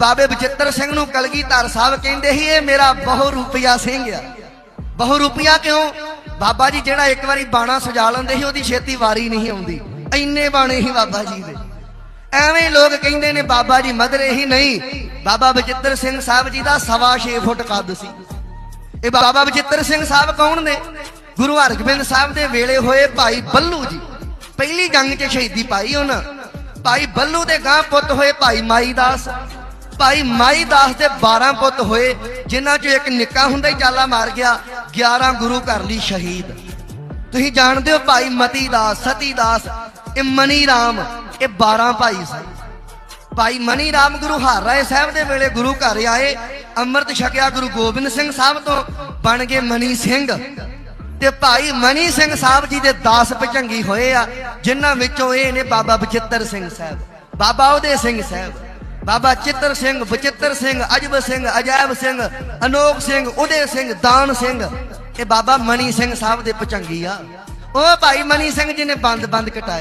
ਬਾਬੇ ਬਚਿੱਤਰ ਸਿੰਘ ਨੂੰ ਕਲਗੀਧਰ ਸਾਹਿਬ ਕਹਿੰਦੇ ਸੀ, ਇਹ ਮੇਰਾ ਬਹੁ ਰੂਪਿਆ ਸਿੰਘ ਆ। ਬਹੁ ਰੂਪਿਆ ਕਿਉਂ? ਬਾਬਾ ਜੀ ਜਿਹੜਾ ਇੱਕ ਵਾਰੀ ਬਾਣਾ ਸਜਾ ਲੈਂਦੇ ਸੀ, ਉਹਦੀ ਛੇਤੀ ਵਾਰੀ ਨਹੀਂ ਆਉਂਦੀ। ਇੰਨੇ ਬਾਣੇ ਸੀ ਬਾਬਾ ਜੀ ਦੇ। ਐਵੇਂ ਲੋਕ ਕਹਿੰਦੇ ਨੇ, ਬਾਬਾ ਜੀ ਮਧਰੇ ਹੀ ਨਹੀਂ। ਬਾਬਾ ਬਚਿੱਤਰ ਸਿੰਘ ਸਾਹਿਬ ਜੀ ਦਾ ਸਵਾ 6 ਫੁੱਟ ਕੱਦ ਸੀ। ਇਹ ਬਾਬਾ ਬਚਿੱਤਰ ਸਿੰਘ ਸਾਹਿਬ ਕੌਣ ਨੇ? ਗੁਰੂ ਹਰਗੋਬਿੰਦ ਸਾਹਿਬ ਦੇ ਵੇਲੇ ਹੋਏ ਭਾਈ ਬੱਲੂ ਜੀ। ਪਹਿਲੀ ਜੰਗ 'ਚ ਸ਼ਹੀਦੀ ਪਾਈ ਉਹਨਾਂ। ਭਾਈ ਬੱਲੂ ਦੇ ਗਾਂ ਪੁੱਤ ਹੋਏ ਭਾਈ ਮਾਈ ਦਾਸ। ਭਾਈ ਮਾਈ ਦਾਸ ਦੇ 12 ਪੁੱਤ ਹੋਏ, ਜਿਨ੍ਹਾਂ 'ਚੋਂ ਇੱਕ ਨਿੱਕਾ ਹੁੰਦਾ ਹੀ ਚਾਲਾ ਮਾਰ ਗਿਆ 11 ਗੁਰੂ ਘਰ ਲਈ ਸ਼ਹੀਦ। ਤੁਸੀਂ ਜਾਣਦੇ ਹੋ ਭਾਈ ਮਤੀ ਦਾਸ, ਸਤੀ ਦਾਸ, ਇਹ ਮਨੀ ਰਾਮ, ਇਹ 12 ਭਾਈ ਸਨ ਭਾਈ ਮਨੀ ਰਾਮ ਗੁਰੂ ਹਰ ਰਾਏ ਸਾਹਿਬ ਦੇ ਵੇਲੇ, ਗੁਰੂ ਘਰ ਆਏ, ਅੰਮ੍ਰਿਤ ਛਕਿਆ ਗੁਰੂ ਗੋਬਿੰਦ ਸਿੰਘ ਸਾਹਿਬ ਤੋਂ, ਬਣ ਗਏ ਮਨੀ ਸਿੰਘ। ਤੇ ਭਾਈ ਮਨੀ ਸਿੰਘ ਸਾਹਿਬ ਜੀ ਦੇ 10 ਭਚੰਗੀ ਹੋਏ ਆ, ਜਿਨ੍ਹਾਂ ਵਿੱਚੋਂ ਇਹ ਨੇ ਬਾਬਾ ਬਚਿੱਤਰ ਸਿੰਘ ਸਾਹਿਬ, ਬਾਬਾ ਉਹਦੇ ਸਿੰਘ ਸਾਹਿਬ। ਬਾਬਾ ਚਿੱਤਰ ਸਿੰਘ, ਬਚਿੱਤਰ ਸਿੰਘ, ਅਜਬ ਸਿੰਘ, ਅਜਾਇਬ ਸਿੰਘ ਅਨੋਖ ਸਿੰਘ, ਉਦੇ ਸਿੰਘ, ਦਾਨ ਸਿੰਘ। ਇਹ ਬਾਬਾ ਮਨੀ ਸਿੰਘ ਸਾਹਿਬ ਦੇ ਪਚੰਗੀ ਆ। ਉਹ ਭਾਈ ਮਨੀ ਸਿੰਘ ਜੀ ਨੇ ਬੰਦ ਬੰਦ ਕਟਾਇਆ।